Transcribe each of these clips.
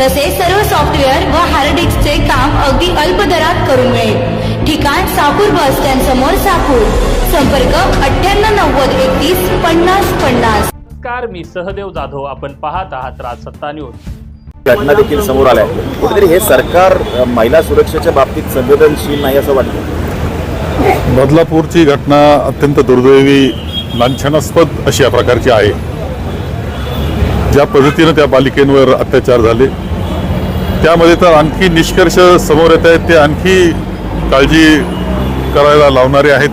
तसेच सर्व सॉफ्टवेअर व हार्ड डिस्कचे काम अगदी अल्प दरात करून मिळेल. ठिकाण साकूर बस स्टँड समोर साकूर. संपर्क अठ्ठ्याण्णव नव्वद एकतीस पन्नास पन्नास. नमस्कार मी सहदेव जाधव. आपण पाहत आहात राजसत्ता न्यूज घटना देखील समोर आल्या. कुठेतरी हे सरकार महिला सुरक्षेच्या बाबतीत संवेदनशील नाही असं वाटतं? बदलापूरची घटना अत्यंत दुर्दैवी लांछनास्पद अशी या प्रकारची आहे. ज्या पद्धतीनं त्या बालिकेंवर अत्याचार झाले त्यामध्ये तर आणखी निष्कर्ष समोर येत आहेत ते आणखी काळजी करायला लावणारे आहेत.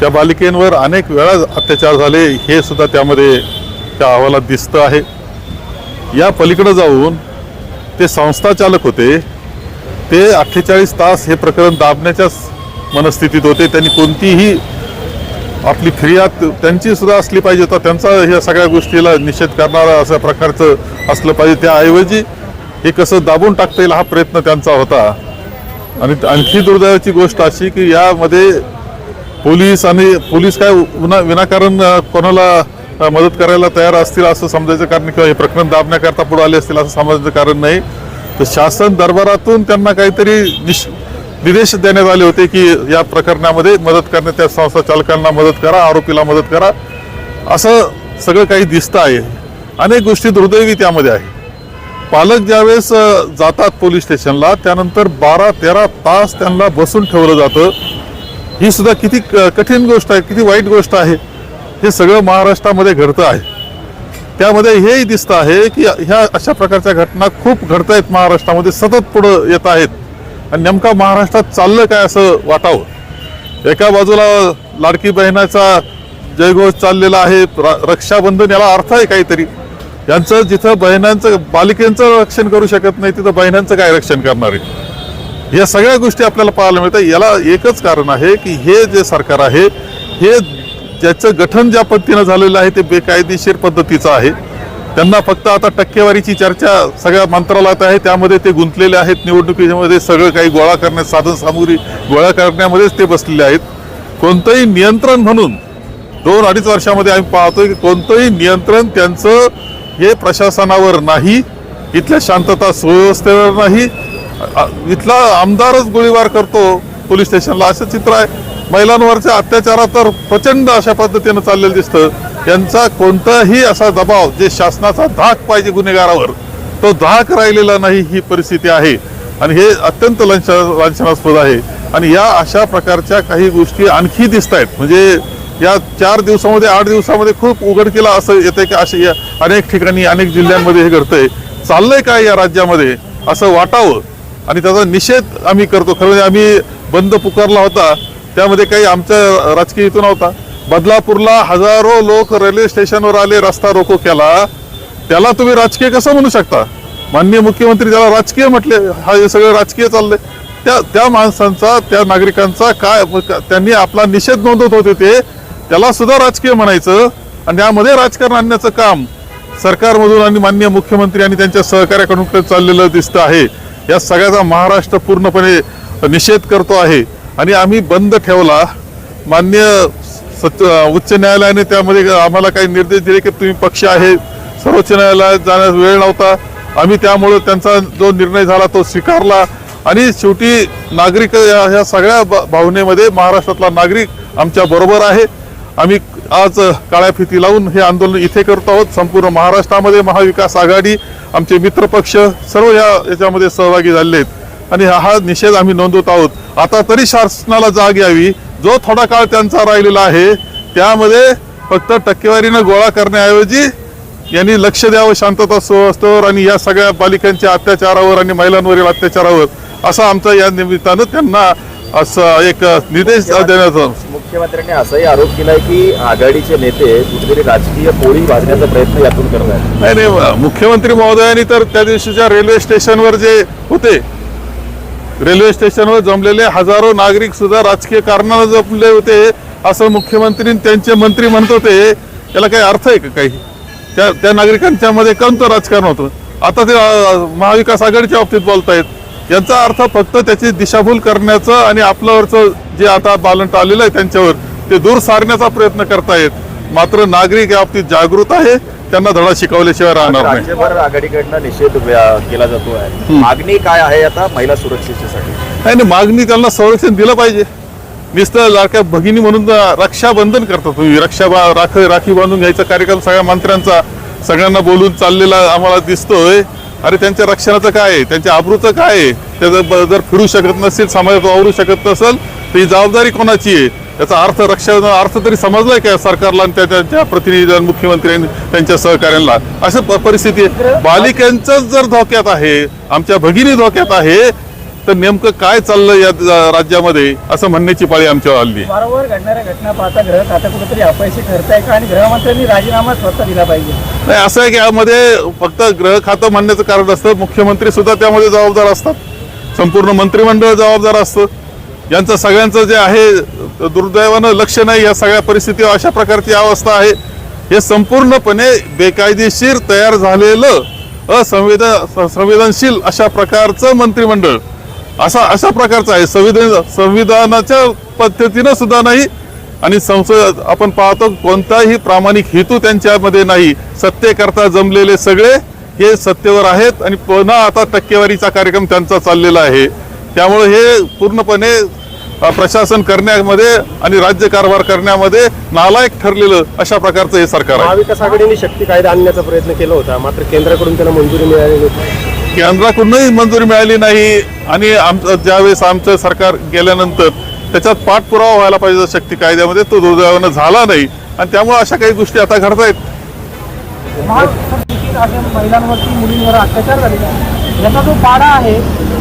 त्या बालिकेंवर अनेक वेळा अत्याचार झाले हे सुद्धा त्यामध्ये त्या अहवालात दिसतं आहे. या पलीकडं जाऊन ते संस्थाचालक होते ते अठ्ठेचाळीस तास हे प्रकरण दाबण्याच्याच मनस्थितीत होते त्यांनी कोणतीही आपली फिर्याद त्यांची सुद्धा असली पाहिजे. तर त्यांचा ह्या सगळ्या गोष्टीला निषेध करणारा अशा प्रकारचं असलं पाहिजे. त्याऐवजी हे कसं दाबून टाकता येईल हा प्रयत्न त्यांचा होता. आणि आणखी दुर्दैवाची गोष्ट अशी की यामध्ये पोलीस आणि पोलीस काय उना विनाकारण कोणाला मदत करायला तयार असतील असं समजायचं कारण किंवा हे प्रकरण दाबण्याकरता पुढे आले असतील असं समजायचं कारण नाही. तर शासन दरबारातून त्यांना काहीतरी निश निर्देश देण्यात आले होते की या प्रकरणामध्ये मदत करण्यात त्या संस्था चालकांना मदत करा आरोपीला मदत करा. असं सगळं काही दिसतं आहे. अनेक गोष्टी दुर्दैवी त्यामध्ये आहे. पालक ज्यावेळेस जातात पोलीस स्टेशनला त्यानंतर बारा तेरा तास त्यांना बसून ठेवलं जातं. ही सुद्धा किती क- कठीण गोष्ट आहे किती वाईट गोष्ट आहे हे सगळं महाराष्ट्रामध्ये घडतं आहे. त्यामध्ये हेही दिसतं आहे की ह्या अशा प्रकारच्या घटना खूप घडत आहेत महाराष्ट्रामध्ये सतत पुढं येत आहेत. आणि नेमका महाराष्ट्रात चाललं काय असं वाटावं एका बाजूला लाडकी बहिणाचा जयघोष चाललेला आहे रक्षाबंधन याला अर्थ आहे काहीतरी. यांचं जिथं बहिणांचं बालिकेंचं रक्षण करू शकत नाही तिथं बहिणांचं काय रक्षण करणार आहे? या सगळ्या गोष्टी आपल्याला पाहायला मिळतात. याला एकच कारण आहे की हे जे सरकार आहे हे ज्याचं गठन ज्या पद्धतीनं झालेलं आहे ते बेकायदेशीर पद्धतीचं आहे. त्यांना फक्त आता टक्केवारीची चर्चा सगळ्या मंत्रालयात आहे. त्यामध्ये ते गुंतलेले आहेत. निवडणुकीमध्ये सगळं काही गोळा करण्यात साधन सामुग्री गोळा करण्यामध्येच ते बसलेले आहेत. कोणतंही नियंत्रण म्हणून दोन अडीच वर्षामध्ये आम्ही पाहतोय की कोणतंही नियंत्रण त्यांचं हे प्रशासनावर नाही इथल्या शांतता सुव्यवस्थेवर नाही. इथला आमदारच गोळीबार करतो पोलीस स्टेशनला असं चित्र आहे. महिलांवरच्या अत्याचारात तर प्रचंड अशा पद्धतीनं चाललेलं दिसतं. यांचा कोणताही असा दबाव जे शासनाचा धाक पाहिजे गुन्हेगारावर तो धाक राहिलेला नाही ही परिस्थिती आहे. आणि हे अत्यंत लंच लांछनास्पद आहे. आणि या अशा प्रकारच्या काही गोष्टी आणखी दिसत आहेत म्हणजे या चार दिवसामध्ये आठ दिवसामध्ये खूप उघडकीला असं येते की असे या अनेक ठिकाणी अनेक जिल्ह्यांमध्ये हे घडतंय. चाललंय काय या राज्यामध्ये असं वाटावं? आणि त्याचा निषेध आम्ही करतो. खरं म्हणजे आम्ही बंद पुकारला होता. त्यामध्ये काही आमच्या राजकीय हेतू नव्हता. बदलापूरला हजारो लोक रेल्वे स्टेशनवर आले रस्ता रोको केला. त्याला तुम्ही राजकीय कसं म्हणू शकता? माननीय मुख्यमंत्री ज्याला राजकीय म्हटले हा हे सगळं राजकीय चाललंय. त्या त्या माणसांचा त्या नागरिकांचा काय त्यांनी आपला निषेध नोंदवत होते ते त्याला सुद्धा राजकीय म्हणायचं आणि त्यामध्ये राजकारण आणण्याचं काम सरकारमधून आणि माननीय मुख्यमंत्री आणि त्यांच्या सहकार्याकडून चाललेलं दिसतं आहे. या सगळ्याचा महाराष्ट्र पूर्णपणे निषेध करतो आहे. आणि आम्ही बंद ठेवला. मान्य सच उच्च न्यायालयाने त्यामध्ये आम्हाला काही निर्देश दिले की तुम्ही पक्ष आहे. सर्वोच्च न्यायालयात जाण्यास वेळ नव्हता. आम्ही त्यामुळं त्यांचा जो निर्णय झाला तो स्वीकारला. आणि शेवटी नागरिक या ह्या सगळ्या ब- भावनेमध्ये महाराष्ट्रातला नागरिक आमच्या बरोबर आहे. आम्ही आज काळ्या फिती लावून हे आंदोलन इथे करत आहोत. संपूर्ण महाराष्ट्रामध्ये महाविकास आघाडी आमचे मित्रपक्ष सर्व या याच्यामध्ये सहभागी झाले आहेत. आणि हा निषेध आम्ही नोंदवत आहोत. आता तरी शासनाला जाग यावी. जो थोडा काळ त्यांचा राहिलेला आहे त्यामध्ये फक्त टक्केवारीनं गोळा करण्याऐवजी यांनी लक्ष द्यावं शांतता सुव्यवस्थेवर आणि या सगळ्या बालिकांच्या अत्याचारावर आणि महिलांवरील अत्याचारावर असा आमचा या निमित्तानं त्यांना असं एक निर्देश देण्याचा मुख्यमंत्र्यांनी असाही आरोप केलाय की आघाडीचे नेते कुठेतरी राजकीय पोळी भाजण्याचा प्रयत्न यातून करत आहेत. नाही नाही मुख्यमंत्री महोदयांनी तर त्या दिवशीच्या रेल्वे स्टेशनवर जे होते रेल्वे स्टेशनवर जमलेले हजारो नागरिक सुद्धा राजकीय कारणानं जमले होते असं मुख्यमंत्री त्यांचे मंत्री म्हणत होते. याला काही अर्थ आहे का काही? त्या त्या नागरिकांच्या मध्ये कोणतं राजकारण होतं. आता ते महाविकास आघाडीच्या बाबतीत बोलतायत. यांचा अर्थ फक्त त्याची दिशाभूल करण्याचं आणि आपल्यावरचं जे आता बालंट आलेलं आहे त्यांच्यावर ते दूर सारण्याचा प्रयत्न करतायत. मात्र नागरिक या बाबतीत जागृत आहे. त्यांना धडा शिकवल्याशिवाय राहणार नाही. राज्यभर आघाडीकडनं निषेध केला जातो आहे मागणी काय आहे आता महिला सुरक्षेसाठी? नाही नाही मागणी त्यांना संरक्षण दिलं पाहिजे. नुसतं लाडक्या भगिनी म्हणून रक्षाबंधन करता तुम्ही. रक्षा बा- राख राखी बांधून घ्यायचा कार्यक्रम सगळ्या मंत्र्यांचा सगळ्यांना बोलून चाललेला आम्हाला दिसतोय. अरे त्यांच्या रक्षणाचं काय आहे? त्यांच्या आबरूचं काय आहे? त्याचं जर फिरू शकत नसेल समाजात वावरू शकत नसेल तर ही जबाबदारी कोणाची आहे? त्याचा अर्थ रक्षण अर्थ तरी समजलाय का सरकारला आणि त्या- त्यांच्या प्रतिनिधी मुख्यमंत्री आणि त्यांच्या सहकाऱ्यांना असं प- परिस्थिती आहे. बालिकांचंच जर धोक्यात आहे आमच्या भगिनी धोक्यात आहे तर नेमकं काय चाललं या राज्यामध्ये? असं म्हणण्याची पाळी आमच्यावर आली. वारंवार घडणाऱ्या घटना पाहता ग्रह खातं कुठेतरी अपयशी ठरत आहे का? आणि गृहमंत्र्यांनी राजीनामा स्वतः दिला पाहिजे. नाही असं आहे की यामध्ये फक्त ग्रह खातं म्हणण्याचं कारण असतं. मुख्यमंत्री सुद्धा त्यामध्ये जबाबदार असतात. संपूर्ण मंत्रिमंडळ जबाबदार असतं. यांचं सगळ्यांचं जे आहे दुर्दैवानं लक्ष नाही या सगळ्या परिस्थितीवर अशा प्रकारची अवस्था आहे. हे संपूर्णपणे बेकायदेशीर तयार झालेलं असंवेदन संवेदनशील अशा प्रकारचं मंत्रिमंडळ. असा अशा प्रकारचं आहे. संविधान संविधानाच्या पद्धतीनं सुद्धा नाही आणि संसद आपण पाहतो कोणताही प्रामाणिक हेतू त्यांच्यामध्ये नाही. सत्तेकरता जमलेले सगळे हे सत्तेवर आहेत आणि पुन्हा आता टक्केवारीचा कार्यक्रम त्यांचा चाललेला आहे. त्यामुळे हे पूर्णपणे प्रशासन करण्यामध्ये आणि राज्य कारभार करण्यामध्ये नालायक ठरलेलं अशा प्रकारचं हे सरकार आहे. महाविकास आघाडीने शक्ती कायदा आणण्याचा प्रयत्न केला होता मात्र केंद्राकडून त्यांना मंजुरी मिळाली नव्हती. केंद्राकडूनही मंजुरी मिळाली नाही आणि आमचं ज्यावेळेस आमचं सरकार गेल्यानंतर त्याच्यात पाठपुरावा व्हायला पाहिजे शक्ती कायद्यामध्ये तो दुर्दैवानं झाला नाही. आणि त्यामुळे अशा काही गोष्टी आता घडतायत. अशा महिलांवरती मुलींवर अत्याचार झालेला आहे. याचा जो पाडा आहे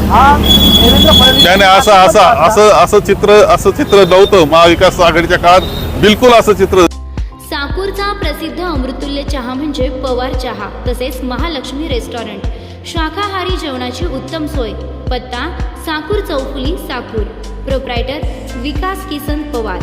हा देवेंद्र फडणवीस नाही नाही असं असं असं असं चित्र असं चित्र नव्हतं महाविकास आघाडीच्या काळात. बिलकुल असं चित्र साकूरचा प्रसिद्ध अमृतुल्य चहा म्हणजे पवार चहा तसेच महालक्ष्मी रेस्टॉरंट. शाकाहारी जेवणाची उत्तम सोय. पत्ता साकूर चौफुली साकूर. प्रोप्रायटर विकास किसन पवार.